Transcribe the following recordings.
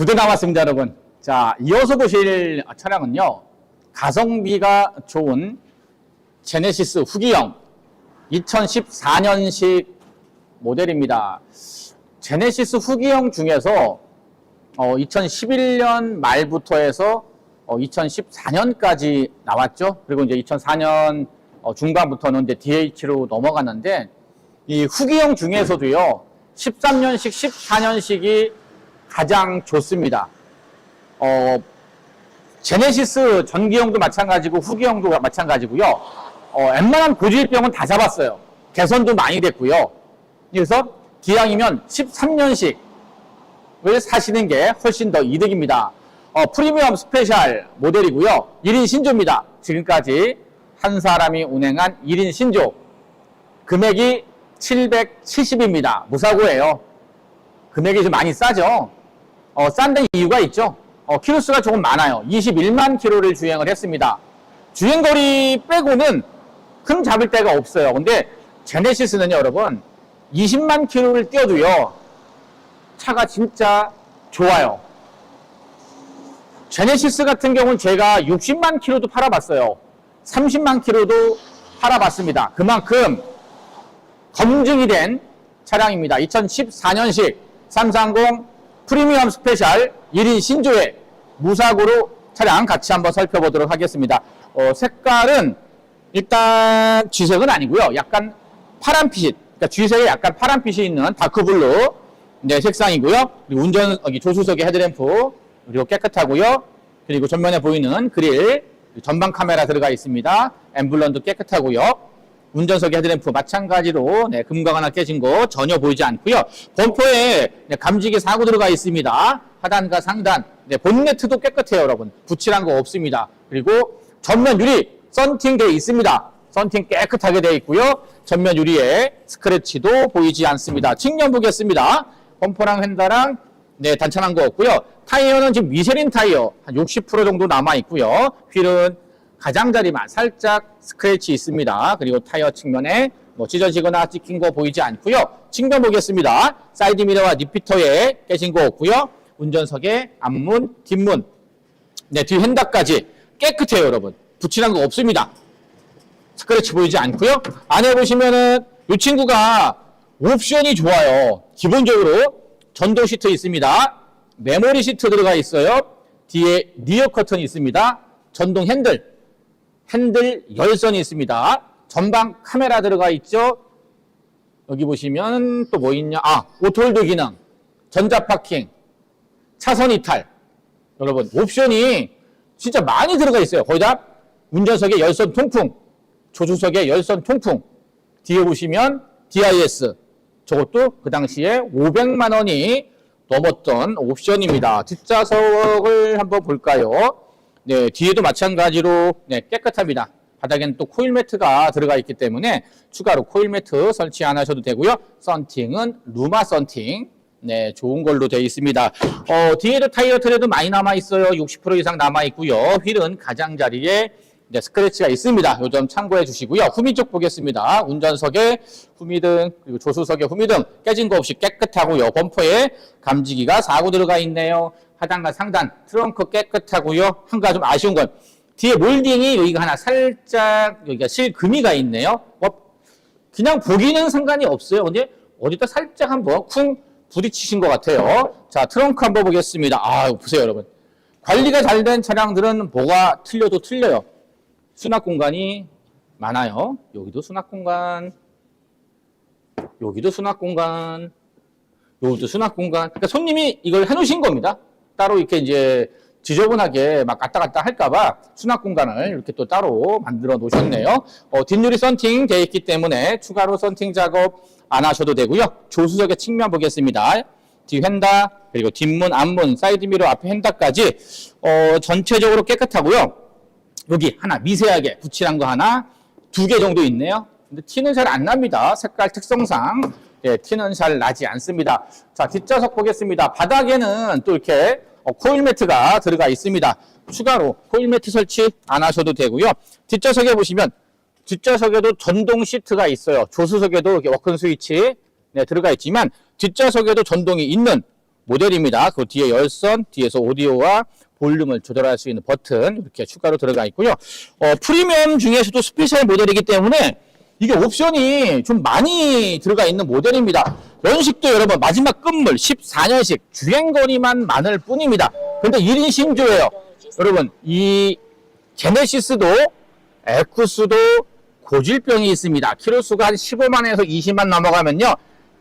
두 대 나왔습니다, 여러분. 자, 이어서 보실 차량은요, 가성비가 좋은 제네시스 후기형 2014년식 모델입니다. 제네시스 후기형 중에서 어, 2011년 말부터 해서 어, 2014년까지 나왔죠. 그리고 이제 2004년 어, 중반부터는 이제 DH로 넘어갔는데 이 후기형 중에서도요. 13년식, 14년식이 가장 좋습니다. 어, 제네시스 전기형도 마찬가지고 후기형도 마찬가지고요. 어, 웬만한 고질병은 다 잡았어요. 개선도 많이 됐고요. 그래서 기왕이면 13년식 을 사시는 게 훨씬 더 이득입니다. 어, 프리미엄 스페셜 모델이고요. 1인 신조입니다. 지금까지 한 사람이 운행한 1인 신조. 금액이 770입니다. 무사고예요. 금액이 좀 많이 싸죠. 어, 싼데 이유가 있죠. 어, 키로수가 조금 많아요. 21만 키로를 주행을 했습니다. 주행거리 빼고는 큰 잡을 데가 없어요. 근데 제네시스는요, 여러분, 20만 키로를 뛰어도요, 차가 진짜 좋아요. 제네시스 같은 경우는 제가 60만 킬로도 팔아봤어요. 30만 킬로도 팔아봤습니다. 그만큼 검증이 된 차량입니다. 2014년식 330 프리미엄 스페셜 1인 신조의 무사고로 차량 같이 한번 살펴보도록 하겠습니다. 어, 색깔은 일단 쥐색은 아니고요. 약간 파란빛, 그러니까 쥐색에 약간 파란빛이 있는 다크블루 네, 색상이고요. 그리고 운전 여기 조수석의 헤드램프 그리고 깨끗하고요. 그리고 전면에 보이는 그릴 전방 카메라 들어가 있습니다. 엠블럼도 깨끗하고요. 운전석 헤드램프 마찬가지로 네, 금각 하나 깨진 거 전혀 보이지 않고요. 범퍼에 네, 감지기 사고 들어가 있습니다. 하단과 상단, 네, 본네트도 깨끗해요, 여러분. 붙일한 거 없습니다. 그리고 전면 유리 썬팅 되어 있습니다. 썬팅 깨끗하게 되어 있고요. 전면 유리에 스크래치도 보이지 않습니다. 측면 보겠습니다. 범퍼랑 휀다랑 네, 단찬한 거 없고요. 타이어는 지금 미쉐린 타이어 한 60% 정도 남아 있고요. 휠은 가장자리만 살짝 스크래치 있습니다. 그리고 타이어 측면에 뭐 찢어지거나 찍힌 거 보이지 않고요. 측면 보겠습니다. 사이드 미러와 리피터에 깨진 거 없고요. 운전석에 앞문, 뒷문, 네, 뒤 핸다까지 깨끗해요, 여러분. 붙이는 거 없습니다. 스크래치 보이지 않고요. 안에 보시면은 이 친구가 옵션이 좋아요. 기본적으로 전동 시트 있습니다. 메모리 시트 들어가 있어요. 뒤에 리어 커튼이 있습니다. 전동 핸들, 핸들 열선이 있습니다. 전방 카메라 들어가 있죠. 여기 보시면 또 뭐 있냐? 아, 오토홀드 기능, 전자 파킹, 차선 이탈. 여러분, 옵션이 진짜 많이 들어가 있어요. 거의 다 운전석에 열선 통풍, 조수석에 열선 통풍. 뒤에 보시면 DIS. 저것도 그 당시에 500만 원이 넘었던 옵션입니다. 뒷좌석을 한번 볼까요? 네, 뒤에도 마찬가지로 네, 깨끗합니다. 바닥에는 또 코일 매트가 들어가 있기 때문에 추가로 코일 매트 설치 안 하셔도 되고요. 썬팅은 루마 썬팅. 네, 좋은 걸로 되어 있습니다. 어, 뒤에도 타이어 트레도 많이 남아 있어요. 60% 이상 남아 있고요. 휠은 가장자리에 네, 스크래치가 있습니다. 요점 참고해 주시고요. 후미 쪽 보겠습니다. 운전석에 후미등 그리고 조수석에 후미등 깨진 거 없이 깨끗하고요. 범퍼에 감지기가 4구 들어가 있네요. 하단과 상단 트렁크 깨끗하고요. 한 가지 좀 아쉬운 건 뒤에 몰딩이 여기가 하나 살짝 여기가 실금이가 있네요. 어, 그냥 보기는 상관이 없어요. 근데 어디다 살짝 한번 쿵 부딪히신 것 같아요. 자 트렁크 한번 보겠습니다. 아 보세요 여러분. 관리가 잘 된 차량들은 뭐가 틀려도 틀려요. 수납 공간이 많아요. 여기도 수납 공간, 여기도 수납 공간, 여기도 수납 공간. 그러니까 손님이 이걸 해놓으신 겁니다. 따로 이렇게 이제 지저분하게 막 갔다 갔다 할까봐 수납 공간을 이렇게 또 따로 만들어 놓으셨네요. 어, 뒷유리 썬팅 되어 있기 때문에 추가로 썬팅 작업 안 하셔도 되고요. 조수석의 측면 보겠습니다. 뒤 휀다, 그리고 뒷문, 앞문, 사이드 미러, 앞에 휀다까지 어, 전체적으로 깨끗하고요. 여기 하나 미세하게 붙이란 거 하나 두 개 정도 있네요. 근데 티는 잘 안 납니다. 색깔 특성상 예, 티는 잘 나지 않습니다. 자 뒷좌석 보겠습니다. 바닥에는 또 이렇게 어, 코일 매트가 들어가 있습니다. 추가로 코일 매트 설치 안 하셔도 되고요. 뒷좌석에 보시면 뒷좌석에도 전동 시트가 있어요. 조수석에도 이렇게 워큰 스위치 네, 들어가 있지만 뒷좌석에도 전동이 있는 모델입니다. 그 뒤에 열선, 뒤에서 오디오와 볼륨을 조절할 수 있는 버튼 이렇게 추가로 들어가 있고요. 어, 프리미엄 중에서도 스페셜 모델이기 때문에 이게 옵션이 좀 많이 들어가 있는 모델입니다. 연식도 여러분 마지막 끝물 14년식 주행거리만 많을 뿐입니다. 근데 1인 신조예요. 여러분 이 제네시스도 에쿠스도 고질병이 있습니다. 키로수가 한 15만에서 20만 넘어가면요.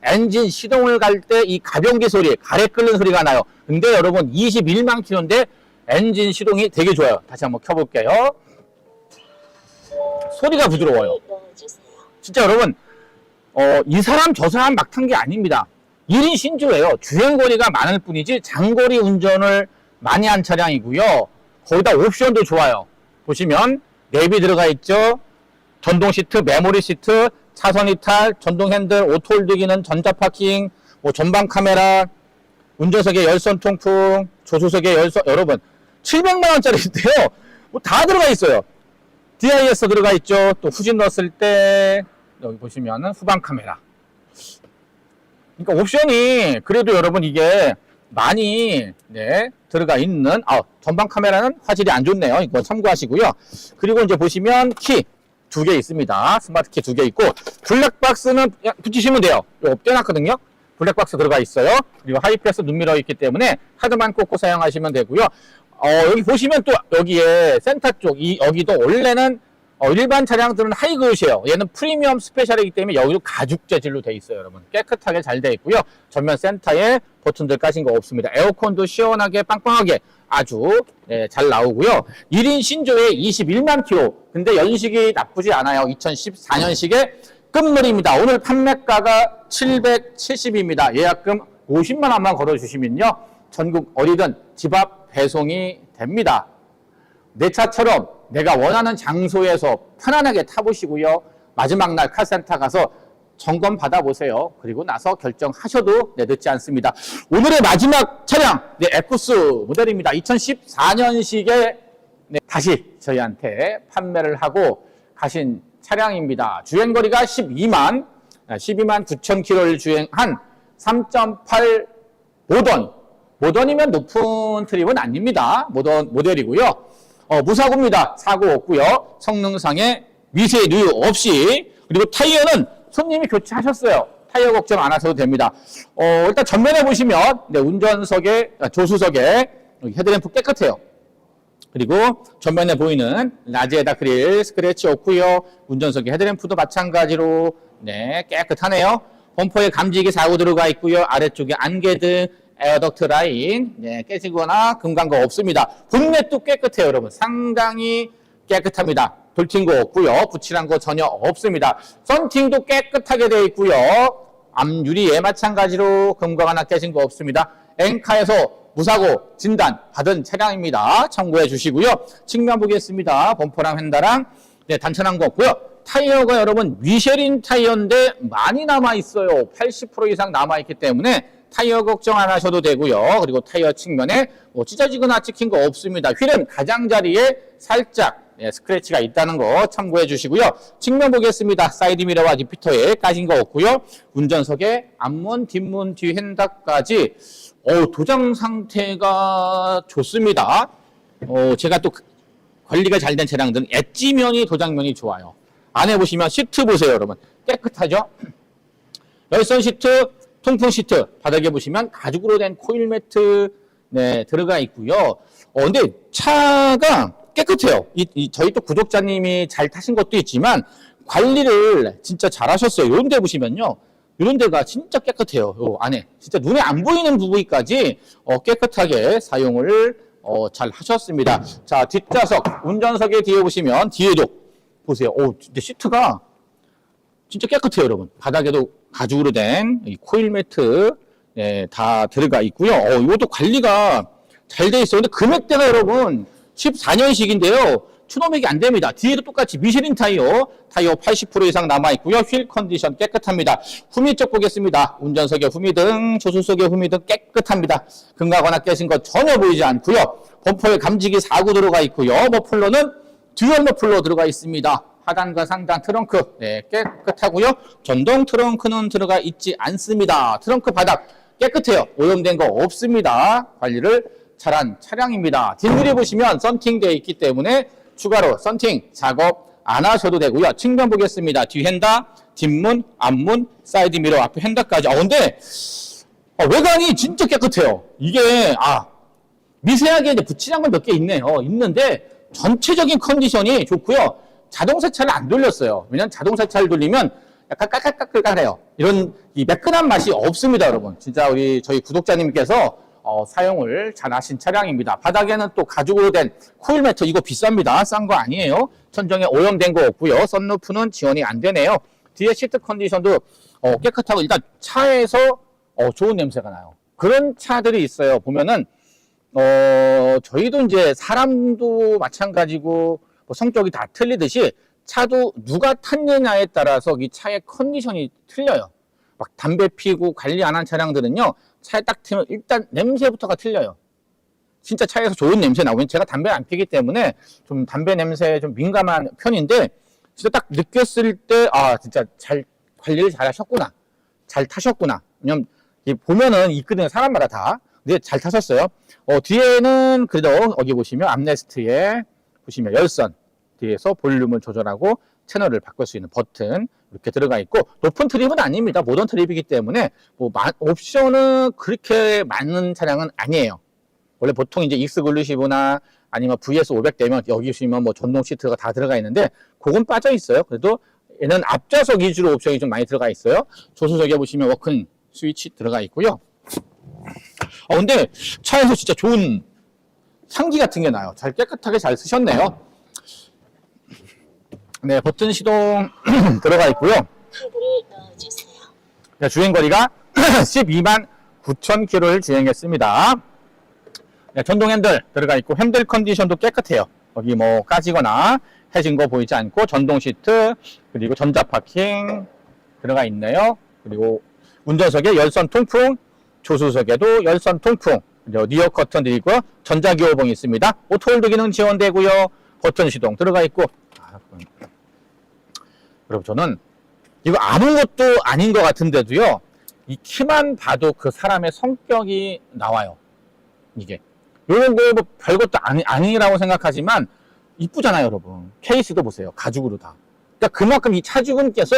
엔진 시동을 갈 때 이 가변기 소리, 가래 끓는 소리가 나요. 근데 여러분 21만 킬로인데 엔진 시동이 되게 좋아요. 다시 한번 켜볼게요. 소리가 부드러워요. 진짜 여러분, 어, 이 사람 저 사람 막 탄 게 아닙니다. 1인 신조예요. 주행거리가 많을 뿐이지 장거리 운전을 많이 한 차량이고요. 거기다 옵션도 좋아요. 보시면 내비 들어가 있죠. 전동 시트, 메모리 시트, 차선 이탈, 전동 핸들, 오토홀드 기능, 전자 파킹, 뭐 전방 카메라, 운전석에 열선 통풍, 조수석에 열선 여러분 700만 원짜리인데요. 뭐 다 들어가 있어요. DIS 들어가 있죠. 또 후진 넣었을 때 여기 보시면은 후방 카메라. 그러니까 옵션이 그래도 여러분 이게 많이 네, 들어가 있는 아 전방 카메라는 화질이 안 좋네요. 이거 참고하시고요. 그리고 이제 보시면 키 두 개 있습니다. 스마트 키 두 개 있고 블랙박스는 붙이시면 돼요. 이거 떼놨거든요. 블랙박스 들어가 있어요. 그리고 하이패스 눈미러 있기 때문에 카드만 꽂고 사용하시면 되고요. 어, 여기 보시면 또 여기에 센터 쪽, 이, 여기도 원래는 어, 일반 차량들은 하이그릇이에요. 얘는 프리미엄 스페셜이기 때문에 여기도 가죽 재질로 돼 있어요, 여러분. 깨끗하게 잘 돼 있고요. 전면 센터에 버튼들 까신 거 없습니다. 에어컨도 시원하게 빵빵하게 아주 네, 잘 나오고요. 1인 신조에 21만 킬로. 근데 연식이 나쁘지 않아요. 2014년식의 끝물입니다. 오늘 판매가가 770입니다. 예약금 50만 원만 걸어주시면요. 전국 어디든 집 앞 배송이 됩니다. 내 차처럼 내가 원하는 장소에서 편안하게 타보시고요. 마지막 날 카센터 가서 점검 받아보세요. 그리고 나서 결정하셔도 네, 늦지 않습니다. 오늘의 마지막 차량, 네, 에쿠스 모델입니다. 2014년식에 다시 저희한테 판매를 하고 가신 차량입니다. 주행거리가 12만, 12만 9천 킬로를 주행한 3.8 모던. 모던이면 높은 트립은 아닙니다. 모던 모델이고요. 어, 무사고입니다. 사고 없고요. 성능상의 미세 누유 없이 그리고 타이어는 손님이 교체하셨어요. 타이어 걱정 안 하셔도 됩니다. 어, 일단 전면에 보시면 네, 운전석에 아, 조수석에 헤드램프 깨끗해요. 그리고 전면에 보이는 라지에다 그릴 스크래치 없고요. 운전석에 헤드램프도 마찬가지로 네, 깨끗하네요. 범퍼에 감지기 사고 들어가 있고요. 아래쪽에 안개등 에어덕트 라인 네, 깨지거나 금간 거 없습니다. 본넷도 깨끗해요, 여러분. 상당히 깨끗합니다. 돌튄 거 없고요. 붙이란 거 전혀 없습니다. 썬팅도 깨끗하게 되어 있고요. 앞유리에 마찬가지로 금가 하나 깨진 거 없습니다. 엔카에서 무사고 진단 받은 차량입니다. 참고해 주시고요. 측면 보겠습니다. 범퍼랑 휀다랑 네, 단천한 거 없고요. 타이어가 여러분 미쉐린 타이어인데 많이 남아 있어요. 80% 이상 남아 있기 때문에 타이어 걱정 안 하셔도 되고요. 그리고 타이어 측면에 뭐 찢어지거나 찍힌 거 없습니다. 휠은 가장자리에 살짝 네, 스크래치가 있다는 거 참고해 주시고요. 측면 보겠습니다. 사이드 미러와 리피터에 까진 거 없고요. 운전석에 앞문, 뒷문, 뒤 핸다까지 어, 도장 상태가 좋습니다. 어, 제가 또 관리가 잘 된 차량들은 엣지면이 도장면이 좋아요. 안에 보시면 시트 보세요, 여러분. 깨끗하죠? 열선 시트, 통풍 시트, 바닥에 보시면 가죽으로 된 코일 매트 네, 들어가 있고요. 어, 근데 차가 깨끗해요. 이, 이 저희 또 구독자님이 잘 타신 것도 있지만 관리를 진짜 잘 하셨어요. 이런 데 보시면요. 이런 데가 진짜 깨끗해요. 요 안에. 진짜 눈에 안 보이는 부위까지 어, 깨끗하게 사용을 어, 잘 하셨습니다. 자, 뒷좌석, 운전석에 뒤에 보시면 뒤에도 보세요. 오, 진짜 시트가 진짜 깨끗해요, 여러분. 바닥에도 가죽으로 된이 코일 매트 네, 다 들어가 있고요. 어, 이것도 관리가 잘 돼 있어요. 근데 금액대가 여러분 14년식인데요. 추노맥이 안 됩니다. 뒤에도 똑같이 미쉐린 타이어, 타이어 80% 이상 남아 있고요. 휠 컨디션 깨끗합니다. 후미 쪽 보겠습니다. 운전석의 후미등, 조수석의 후미등 깨끗합니다. 금가거나 깨진 거 전혀 보이지 않고요. 범퍼에 감지기 4구 들어가 있고요. 머플러는 듀얼 머플러 들어가 있습니다. 하단과 상단 트렁크 네, 깨끗하고요. 전동 트렁크는 들어가 있지 않습니다. 트렁크 바닥 깨끗해요. 오염된 거 없습니다. 관리를 잘한 차량입니다. 뒷유리 보시면 썬팅 되어 있기 때문에 추가로 썬팅 작업 안 하셔도 되고요. 측면 보겠습니다. 뒤 핸다, 뒷문, 앞문, 사이드 미러, 앞에 핸다까지. 아 근데 어, 외관이 진짜 깨끗해요. 이게 아 미세하게 이제 붙이는 건 몇 개 있네요. 있는데 전체적인 컨디션이 좋고요. 자동 세차를 안 돌렸어요. 왜냐면 자동 세차를 돌리면 약간 까끌까끌까해요. 이런 이 매끈한 맛이 없습니다, 여러분. 진짜 우리 저희 구독자님께서 어, 사용을 잘 하신 차량입니다. 바닥에는 또 가죽으로 된 코일 매트 이거 비쌉니다. 싼 거 아니에요. 천정에 오염된 거 없고요. 썬루프는 지원이 안 되네요. 뒤에 시트 컨디션도 어, 깨끗하고 일단 차에서 어, 좋은 냄새가 나요. 그런 차들이 있어요. 보면은 어, 저희도 이제 사람도 마찬가지고 뭐 성격이 다 틀리듯이 차도 누가 탔느냐에 따라서 이 차의 컨디션이 틀려요. 막 담배 피고 관리 안 한 차량들은요, 차에 딱 트면 일단 냄새부터가 틀려요. 진짜 차에서 좋은 냄새 나오면 제가 담배 안 피기 때문에 좀 담배 냄새에 좀 민감한 편인데, 진짜 딱 느꼈을 때, 아, 진짜 잘 관리를 잘 하셨구나. 잘 타셨구나. 왜냐면, 이 보면은 있거든요. 사람마다 다. 근데 잘 타셨어요. 어, 뒤에는 그래도 여기 보시면 암레스트에 보시면 열선 뒤에서 볼륨을 조절하고 채널을 바꿀 수 있는 버튼 이렇게 들어가 있고 높은 트립은 아닙니다. 모던 트립이기 때문에 뭐 마- 옵션은 그렇게 많은 차량은 아니에요. 원래 보통 이제 익스글루시브나 아니면 VS 500 되면 여기 보시면 뭐 전동 시트가 다 들어가 있는데 그건 빠져 있어요. 그래도 얘는 앞좌석 위주로 옵션이 좀 많이 들어가 있어요. 조수석에 보시면 워큰 스위치 들어가 있고요. 어, 근데 차에서 진짜 좋은 향기 같은 게 나요. 잘 깨끗하게 잘 쓰셨네요. 네, 버튼 시동 들어가 있고요. 넣어주세요. 네, 주행 거리가 12만 9천 킬로를 주행했습니다. 네, 전동 핸들 들어가 있고 핸들 컨디션도 깨끗해요. 여기 뭐 까지거나 해진 거 보이지 않고 전동 시트 그리고 전자 파킹 들어가 있네요. 그리고 운전석에 열선 통풍, 조수석에도 열선 통풍, 그 리어 커튼도 있고요. 전자 기어봉이 있습니다. 오토홀드 기능 지원되고요. 버튼 시동 들어가 있고 아. 여러분 저는 이거 아무것도 아닌 것 같은데도요. 이 키만 봐도 그 사람의 성격이 나와요. 이게. 요런 거 뭐 별것도 아니, 아니라고 생각하지만 이쁘잖아요, 여러분. 케이스도 보세요. 가죽으로 다. 그러니까 그만큼 이 차주분께서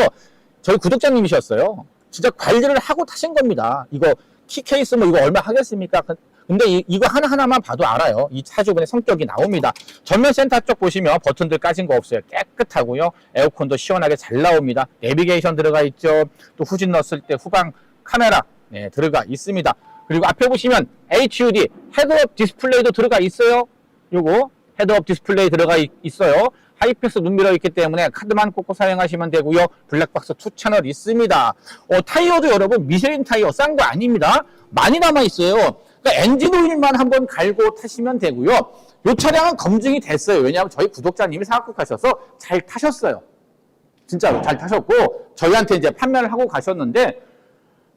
저희 구독자님이셨어요. 진짜 관리를 하고 타신 겁니다. 이거 키 케이스 뭐 이거 얼마 하겠습니까? 그- 근데 이, 이거 하나하나만 봐도 알아요. 이 차주분의 성격이 나옵니다. 전면 센터 쪽 보시면 버튼들 까진 거 없어요. 깨끗하고요. 에어컨도 시원하게 잘 나옵니다. 내비게이션 들어가 있죠. 또 후진 넣었을 때 후방 카메라 네, 들어가 있습니다. 그리고 앞에 보시면 HUD 헤드업 디스플레이도 들어가 있어요. 요거 헤드업 디스플레이 들어가 있, 어요 하이패스 눈미러 있기 때문에 카드만 꽂고 사용하시면 되고요. 블랙박스 2 채널 있습니다. 어, 타이어도 여러분 미쉐린 타이어 싼 거 아닙니다. 많이 남아 있어요. 그러니까 엔진 오일만 한번 갈고 타시면 되고요. 이 차량은 검증이 됐어요. 왜냐하면 저희 구독자님이 사업국하셔서 잘 타셨어요. 진짜로 잘 타셨고 저희한테 이제 판매를 하고 가셨는데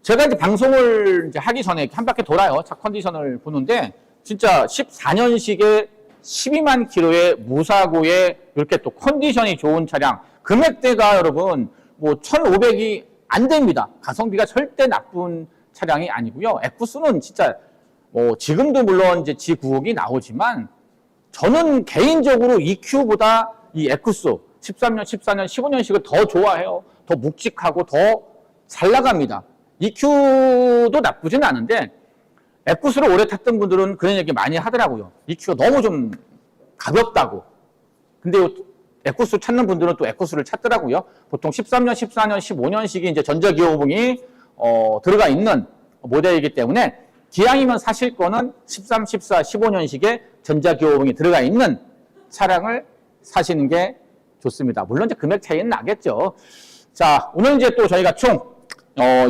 제가 이제 방송을 이제 하기 전에 한 바퀴 돌아요. 차 컨디션을 보는데 진짜 14년식에 12만 킬로의 무사고에 이렇게 또 컨디션이 좋은 차량 금액대가 여러분 뭐 1,500이 안 됩니다. 가성비가 절대 나쁜 차량이 아니고요. 에쿠스는 진짜 뭐 지금도 물론 이제 G96이 나오지만 저는 개인적으로 EQ보다 이 에쿠스 13년, 14년, 15년식을 더 좋아해요. 더 묵직하고 더 잘 나갑니다. EQ도 나쁘진 않은데 에쿠스를 오래 탔던 분들은 그런 얘기 많이 하더라고요. EQ가 너무 좀 가볍다고. 근데 요 에쿠스 찾는 분들은 또 에쿠스를 찾더라고요. 보통 13년, 14년, 15년식이 이제 전자기어봉이 어, 들어가 있는 모델이기 때문에 기왕이면 사실 거는 13, 14, 15년식의 전자기어봉이 들어가 있는 차량을 사시는 게 좋습니다. 물론 이제 금액 차이는 나겠죠. 자, 오늘 이제 또 저희가 총 어,